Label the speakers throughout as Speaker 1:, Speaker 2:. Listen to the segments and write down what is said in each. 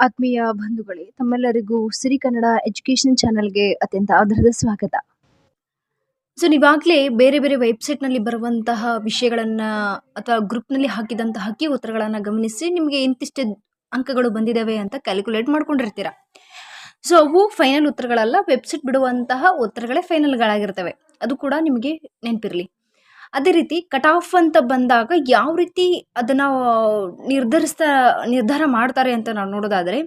Speaker 1: ಆತ್ಮೀಯ ಬಂಧುಗಳೇ, ತಮ್ಮೆಲ್ಲರಿಗೂ ಸಿರಿ ಕನ್ನಡ ಎಜುಕೇಶನ್ ಚಾನೆಲ್ಗೆ ಅತ್ಯಂತ ಆಧಾರದ ಸ್ವಾಗತ. ಸೊ, ನೀವಾಗಲೇ ಬೇರೆ ಬೇರೆ ವೆಬ್ಸೈಟ್ನಲ್ಲಿ ಬರುವಂತಹ ವಿಷಯಗಳನ್ನು ಅಥವಾ ಗ್ರೂಪ್ನಲ್ಲಿ ಹಾಕಿದಂತಹ ಹಕ್ಕಿ ಉತ್ತರಗಳನ್ನು ಗಮನಿಸಿ ನಿಮಗೆ ಇಂತಿಷ್ಟೇ ಅಂಕಗಳು ಬಂದಿದ್ದಾವೆ ಅಂತ ಕ್ಯಾಲ್ಕುಲೇಟ್ ಮಾಡ್ಕೊಂಡಿರ್ತೀರ. ಸೊ, ಅವು ಫೈನಲ್ ಉತ್ತರಗಳಲ್ಲ, ವೆಬ್ಸೈಟ್ ಬಿಡುವಂತಹ ಉತ್ತರಗಳೇ ಫೈನಲ್ಗಳಾಗಿರ್ತವೆ. ಅದು ಕೂಡ ನಿಮಗೆ ನೆನಪಿರಲಿ. ಅದೇ ರೀತಿ ಕಟ್ ಆಫ್ ಅಂತ ಬಂದಾಗ ಯಾವ ರೀತಿ ಅದನ್ನು ನಿರ್ಧರಿಸ್ತಾ, ನಿರ್ಧಾರ ಮಾಡ್ತಾರೆ ಅಂತ ನಾವು ನೋಡೋದಾದರೆ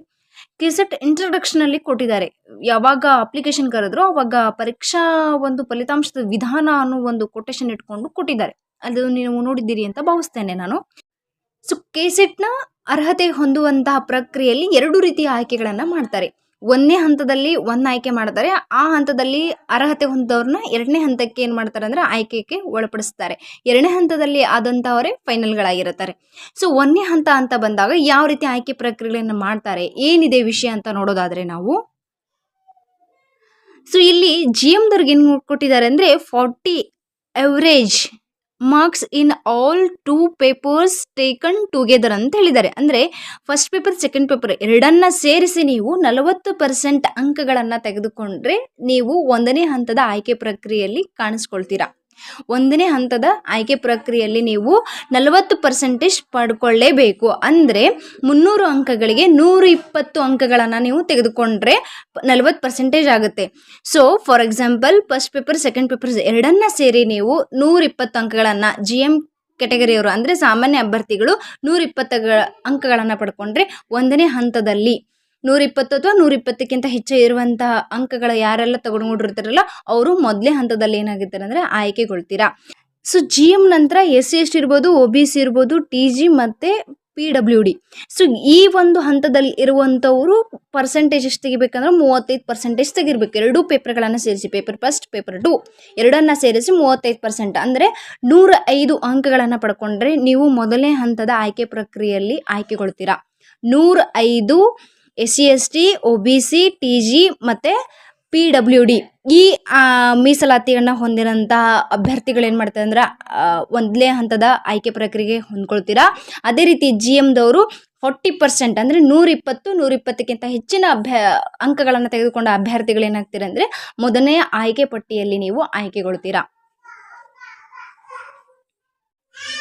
Speaker 1: ಕೆಸೆಟ್ ಇಂಟ್ರಡಕ್ಷನಲ್ಲಿ ಕೊಟ್ಟಿದ್ದಾರೆ. ಯಾವಾಗ ಅಪ್ಲಿಕೇಶನ್ ಕರೆದ್ರು ಅವಾಗ ಪರೀಕ್ಷಾ ಒಂದು ಫಲಿತಾಂಶದ ವಿಧಾನ ಅನ್ನೋ ಒಂದು ಕೊಟೇಶನ್ ಇಟ್ಕೊಂಡು ಕೊಟ್ಟಿದ್ದಾರೆ. ಅದು ನೀವು ನೋಡಿದ್ದೀರಿ ಅಂತ ಭಾವಿಸ್ತೇನೆ ನಾನು. ಸೊ ಕೆಸೆಟ್ನ ಅರ್ಹತೆ ಹೊಂದುವಂತಹ ಪ್ರಕ್ರಿಯೆಯಲ್ಲಿ ಎರಡು ರೀತಿಯ ಆಯ್ಕೆಗಳನ್ನು ಮಾಡ್ತಾರೆ. ಒಂದನೇ ಹಂತದಲ್ಲಿ ಒಂದು ಆಯ್ಕೆ ಮಾಡ್ತಾರೆ. ಆ ಹಂತದಲ್ಲಿ ಅರ್ಹತೆ ಹೊಂದವ್ರನ್ನ ಎರಡನೇ ಹಂತಕ್ಕೆ ಏನು ಮಾಡ್ತಾರೆ ಅಂದರೆ ಆಯ್ಕೆಗೆ ಒಳಪಡಿಸ್ತಾರೆ. ಎರಡನೇ ಹಂತದಲ್ಲಿ ಆದಂಥವರೇ ಫೈನಲ್ಗಳಾಗಿರುತ್ತಾರೆ. ಸೊ ಒಂದನೇ ಹಂತ ಅಂತ ಬಂದಾಗ ಯಾವ ರೀತಿ ಆಯ್ಕೆ ಪ್ರಕ್ರಿಯೆಯನ್ನು ಮಾಡ್ತಾರೆ, ಏನಿದೆ ವಿಷಯ ಅಂತ ನೋಡೋದಾದರೆ ನಾವು ಸೊ ಇಲ್ಲಿ ಜಿ ಎಮ್ದವ್ರಿಗೆ ಏನು ಕೊಟ್ಟಿದ್ದಾರೆ ಅಂದರೆ forty average marks in all two papers taken together ಅಂತ ಹೇಳಿದ್ದಾರೆ. ಅಂದರೆ ಫಸ್ಟ್ ಪೇಪರ್ ಸೆಕೆಂಡ್ ಪೇಪರ್ ಎರಡನ್ನ ಸೇರಿಸಿ ನೀವು ನಲವತ್ತು ಪರ್ಸೆಂಟ್ ಅಂಕಗಳನ್ನು ತೆಗೆದುಕೊಂಡ್ರೆ ನೀವು ಒಂದನೇ ಹಂತದ ಆಯ್ಕೆ ಪ್ರಕ್ರಿಯೆಯಲ್ಲಿ ಕಾಣಿಸ್ಕೊಳ್ತೀರಾ. ಒಂದನೇ ಹಂತದ ಆಯ್ಕೆ ಪ್ರಕ್ರಿಯೆಯಲ್ಲಿ ನೀವು ನಲವತ್ತು ಪರ್ಸೆಂಟೇಜ್ ಪಡ್ಕೊಳ್ಳೇಬೇಕು. ಅಂದರೆ ಮುನ್ನೂರು ಅಂಕಗಳಿಗೆ ನೂರು ಇಪ್ಪತ್ತು ಅಂಕಗಳನ್ನು ನೀವು ತೆಗೆದುಕೊಂಡ್ರೆ ನಲವತ್ತು ಪರ್ಸೆಂಟೇಜ್ ಆಗುತ್ತೆ. So for example first paper second paper ಎರಡನ್ನ ಸೇರಿ ನೀವು ನೂರಿಪ್ಪತ್ತು ಅಂಕಗಳನ್ನು ಜಿ ಎಂ ಕೆಟಗರಿಯವರು ಅಂದರೆ ಸಾಮಾನ್ಯ ಅಭ್ಯರ್ಥಿಗಳು ನೂರಿಪ್ಪತ್ತು ಅಂಕಗಳನ್ನು ಪಡ್ಕೊಂಡ್ರೆ ಒಂದನೇ ಹಂತದಲ್ಲಿ ನೂರಿಪ್ಪತ್ತು ಅಥವಾ ನೂರಿಪ್ಪತ್ತಕ್ಕಿಂತ ಹೆಚ್ಚು ಇರುವಂತಹ ಅಂಕಗಳ ಯಾರೆಲ್ಲ ತಗೊಂಡ್ಕೊಂಡಿರ್ತಾರಲ್ಲ, ಅವರು ಮೊದಲೇ ಹಂತದಲ್ಲಿ ಏನಾಗಿರ್ತಾರೆ ಅಂದ್ರೆ ಆಯ್ಕೆಗೊಳ್ತೀರಾ. ಸೊ ಜಿ ಎಂ ನಂತರ ಎಸ್ ಸಿ ಎಸ್ ಇರ್ಬೋದು ಒ ಬಿ ಸಿ ಇರ್ಬೋದು ಟಿ ಜಿ ಮತ್ತು ಪಿ ಡಬ್ಲ್ಯೂ ಡಿ ಸೊ ಈ ಒಂದು ಹಂತದಲ್ಲಿ ಇರುವಂಥವರು ಪರ್ಸೆಂಟೇಜ್ ಎಷ್ಟು ತೆಗಿಬೇಕಂದ್ರೆ ಮೂವತ್ತೈದು ಪರ್ಸೆಂಟೇಜ್ ತೆಗಿರ್ಬೇಕು. ಎರಡೂ ಪೇಪರ್ಗಳನ್ನು ಸೇರಿಸಿ, ಪೇಪರ್ ಫಸ್ಟ್ ಪೇಪರ್ ಟು ಎರಡನ್ನು ಸೇರಿಸಿ ಮೂವತ್ತೈದು ಪರ್ಸೆಂಟ್ ಅಂದರೆ ನೂರ ಐದು ಅಂಕಗಳನ್ನು ಪಡ್ಕೊಂಡ್ರೆ ನೀವು ಮೊದಲನೇ ಹಂತದ ಆಯ್ಕೆ ಪ್ರಕ್ರಿಯೆಯಲ್ಲಿ ಆಯ್ಕೆಗೊಳ್ತೀರಾ. ನೂರ ಐದು S C S T O B C, T G ಮತ್ತು ಪಿ ಡಬ್ಲ್ಯೂ ಡಿ. ಈ ಮೀಸಲಾತಿಯನ್ನು ಹೊಂದಿರೋಂತಹ ಅಭ್ಯರ್ಥಿಗಳು ಏನು ಮಾಡ್ತಾರೆ ಅಂದ್ರೆ ಒಂದನೇ ಹಂತದ ಆಯ್ಕೆ ಪ್ರಕ್ರಿಯೆಗೆ ಹೊಂದ್ಕೊಳ್ತೀರಾ? ಅದೇ ರೀತಿ ಜಿ ಎಮ್ದವರು ಫೋರ್ಟಿ ಪರ್ಸೆಂಟ್ ಅಂದರೆ ನೂರಿಪ್ಪತ್ತು, ನೂರಿಪ್ಪತ್ತಕ್ಕಿಂತ ಹೆಚ್ಚಿನ ಅಭ್ಯ, ಅಂಕಗಳನ್ನು ತೆಗೆದುಕೊಂಡ ಅಭ್ಯರ್ಥಿಗಳು ಏನಾಗ್ತೀರ ಅಂದರೆ, ಮೊದಲನೇ ಆಯ್ಕೆ ಪಟ್ಟಿಯಲ್ಲಿ ನೀವು ಆಯ್ಕೆಗೊಳ್ತೀರಾ.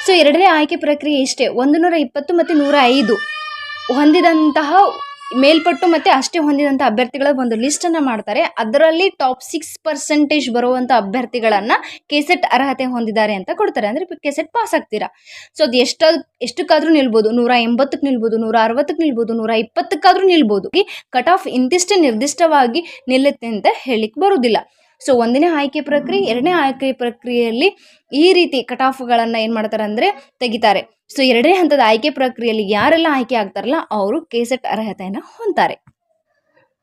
Speaker 1: ಸೊ ಎರಡನೇ ಆಯ್ಕೆ ಪ್ರಕ್ರಿಯೆ ಇಷ್ಟೇ. ಒಂದು ನೂರ ಇಪ್ಪತ್ತು ಮತ್ತು ನೂರ ಐದು ಹೊಂದಿದಂತಹ ಮೇಲ್ಪಟ್ಟು ಮತ್ತು ಅಷ್ಟೇ ಹೊಂದಿದಂಥ ಅಭ್ಯರ್ಥಿಗಳ ಒಂದು ಲಿಸ್ಟನ್ನು ಮಾಡ್ತಾರೆ. ಅದರಲ್ಲಿ ಟಾಪ್ ಸಿಕ್ಸ್ ಪರ್ಸೆಂಟೇಜ್ ಬರುವಂಥ ಅಭ್ಯರ್ಥಿಗಳನ್ನು ಕೆಸೆಟ್ ಅರ್ಹತೆ ಹೊಂದಿದ್ದಾರೆ ಅಂತ ಕೊಡ್ತಾರೆ. ಅಂದರೆ ಕೆಸೆಟ್ ಪಾಸ್ ಆಗ್ತೀರಾ? ಸೊ ಅದು ಎಷ್ಟು, ಎಷ್ಟಕ್ಕಾದರೂ ನಿಲ್ಬೋದು. ನೂರ ಎಂಬತ್ತಕ್ಕೆ ನಿಲ್ಬೋದು, ನೂರ ಅರವತ್ತಕ್ಕೆ ನಿಲ್ಬೋದು, ನೂರ ಇಪ್ಪತ್ತಕ್ಕಾದರೂ ನಿಲ್ಬೋದು. ಕಟ್ ಆಫ್ ಇಂತಿಷ್ಟೇ ನಿರ್ದಿಷ್ಟವಾಗಿ ನಿಲ್ಲುತ್ತೆ ಅಂತ ಹೇಳಲಿಕ್ಕೆ ಬರೋದಿಲ್ಲ. ಸೊ ಒಂದನೇ ಆಯ್ಕೆ ಪ್ರಕ್ರಿಯೆ, ಎರಡನೇ ಆಯ್ಕೆ ಪ್ರಕ್ರಿಯೆಯಲ್ಲಿ ಈ ರೀತಿ ಕಟ್ ಆಫ್ಗಳನ್ನು ಏನು ಮಾಡ್ತಾರೆ ಅಂದರೆ ತೆಗಿತಾರೆ. ಸೊ ಎರಡನೇ ಹಂತದ ಆಯ್ಕೆ ಪ್ರಕ್ರಿಯೆಯಲ್ಲಿ ಯಾರೆಲ್ಲ ಆಯ್ಕೆ ಆಗ್ತಾರಲ್ಲ, ಅವರು ಕೆಸೆಟ್ ಅರ್ಹತೆಯನ್ನು ಹೊಂತಾರೆ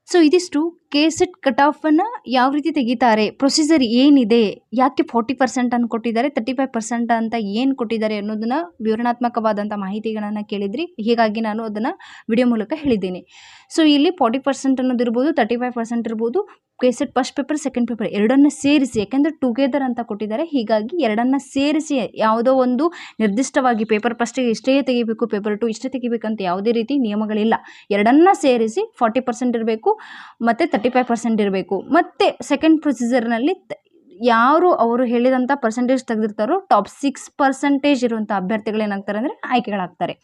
Speaker 1: ಸೊ ಇದಿಷ್ಟು ಕೆ ಸೆಟ್ ಕಟ್ ಆಫನ್ನು ಯಾವ ರೀತಿ ತೆಗಿತಾರೆ ಪ್ರೊಸೀಜರ್ ಏನಿದೆ, ಯಾಕೆ ಫೋರ್ಟಿ ಪರ್ಸೆಂಟ್ ಅನ್ನು ಕೊಟ್ಟಿದ್ದಾರೆ ತರ್ಟಿ ಫೈವ್ ಪರ್ಸೆಂಟ್ ಅಂತ ಏನು ಕೊಟ್ಟಿದ್ದಾರೆ ಅನ್ನೋದನ್ನು ವಿವರಣಾತ್ಮಕವಾದಂಥ ಮಾಹಿತಿಗಳನ್ನು ಕೇಳಿದ್ರಿ. ಹೀಗಾಗಿ ನಾನು ಅದನ್ನು ವಿಡಿಯೋ ಮೂಲಕ ಹೇಳಿದ್ದೀನಿ. ಸೊ ಇಲ್ಲಿ ಫೋರ್ಟಿ ಪರ್ಸೆಂಟ್ ಅನ್ನೋದಿರ್ಬೋದು ತರ್ಟಿ ಫೈವ್ ಪರ್ಸೆಂಟ್ ಇರ್ಬೋದು K SET first paper second paper ಎರಡನ್ನು ಸೇರಿಸಿ, ಯಾಕೆಂದರೆ ಟುಗೆದರ್ ಅಂತ ಕೊಟ್ಟಿದ್ದಾರೆ, ಹೀಗಾಗಿ ಎರಡನ್ನು ಸೇರಿಸಿ ಯಾವುದೋ ಒಂದು ನಿರ್ದಿಷ್ಟವಾಗಿ ಪೇಪರ್ ಫಸ್ಟಿಗೆ ಇಷ್ಟೇ ತೆಗಿಬೇಕು ಪೇಪರ್ ಟು ಇಷ್ಟೇ ತೆಗಿಬೇಕಂತ ಯಾವುದೇ ರೀತಿ ನಿಯಮಗಳಿಲ್ಲ. ಎರಡನ್ನ ಸೇರಿಸಿ ಫಾರ್ಟಿ ಪರ್ಸೆಂಟ್ ಇರಬೇಕು, ಮತ್ತು ತರ್ಟಿ ಫೈವ್ ಪರ್ಸೆಂಟ್ ಇರಬೇಕು. ಮತ್ತು ಸೆಕೆಂಡ್ ಪ್ರೊಸೀಜರ್ನಲ್ಲಿ ಯಾರು ಅವರು ಹೇಳಿದಂಥ ಪರ್ಸೆಂಟೇಜ್ ತೆಗೆದಿರ್ತಾರೋ ಟಾಪ್ ಸಿಕ್ಸ್ ಪರ್ಸೆಂಟೇಜ್ ಇರುವಂಥ ಅಭ್ಯರ್ಥಿಗಳೇನಾಗ್ತಾರೆ ಅಂದರೆ ಆಯ್ಕೆಗಳಾಗ್ತಾರೆ.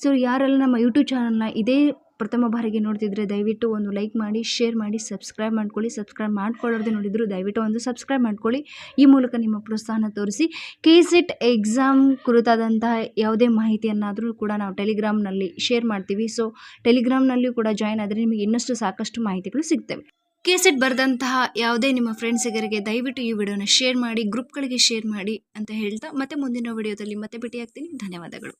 Speaker 1: ಸೊ ಯಾರೆಲ್ಲ ನಮ್ಮ ಯೂಟ್ಯೂಬ್ ಚಾನಲ್ನ ಇದೇ ಪ್ರಥಮ ಬಾರಿಗೆ ನೋಡ್ತಿದ್ರೆ ದಯವಿಟ್ಟು ಒಂದು ಲೈಕ್ ಮಾಡಿ, ಶೇರ್ ಮಾಡಿ, ಸಬ್ಸ್ಕ್ರೈಬ್ ಮಾಡ್ಕೊಳ್ಳಿ. ಸಬ್ಸ್ಕ್ರೈಬ್ ಮಾಡ್ಕೊಳ್ಳೋದೇ ನೋಡಿದ್ರು ದಯವಿಟ್ಟು ಒಂದು ಸಬ್ಸ್ಕ್ರೈಬ್ ಮಾಡ್ಕೊಳ್ಳಿ. ಈ ಮೂಲಕ ನಿಮ್ಮ ಪ್ರೋತ್ಸಾಹನ ತೋರಿಸಿ. ಕೆ ಸೆಟ್ ಎಕ್ಸಾಮ್ ಕುರಿತಾದಂತಹ ಯಾವುದೇ ಮಾಹಿತಿಯನ್ನಾದರೂ ಕೂಡ ನಾವು ಟೆಲಿಗ್ರಾಮ್ನಲ್ಲಿ ಶೇರ್ ಮಾಡ್ತೀವಿ. ಸೊ ಟೆಲಿಗ್ರಾಮ್ನಲ್ಲಿಯೂ ಕೂಡ ಜಾಯ್ನ್ ಆದರೆ ನಿಮಗೆ ಇನ್ನಷ್ಟು ಸಾಕಷ್ಟು ಮಾಹಿತಿಗಳು ಸಿಗ್ತವೆ. ಕೆ ಸೆಟ್ ಬರೆದಂತಹ ಯಾವುದೇ ನಿಮ್ಮ ಫ್ರೆಂಡ್ಸಿಗರಿಗೆ ದಯವಿಟ್ಟು ಈ ವಿಡಿಯೋನ ಶೇರ್ ಮಾಡಿ ಗ್ರೂಪ್ಗಳಿಗೆ ಶೇರ್ ಮಾಡಿ ಅಂತ ಹೇಳ್ತಾ ಮತ್ತೆ ಮುಂದಿನ ವಿಡಿಯೋದಲ್ಲಿ ಮತ್ತೆ ಭೇಟಿಯಾಗ್ತೀನಿ. ಧನ್ಯವಾದಗಳು.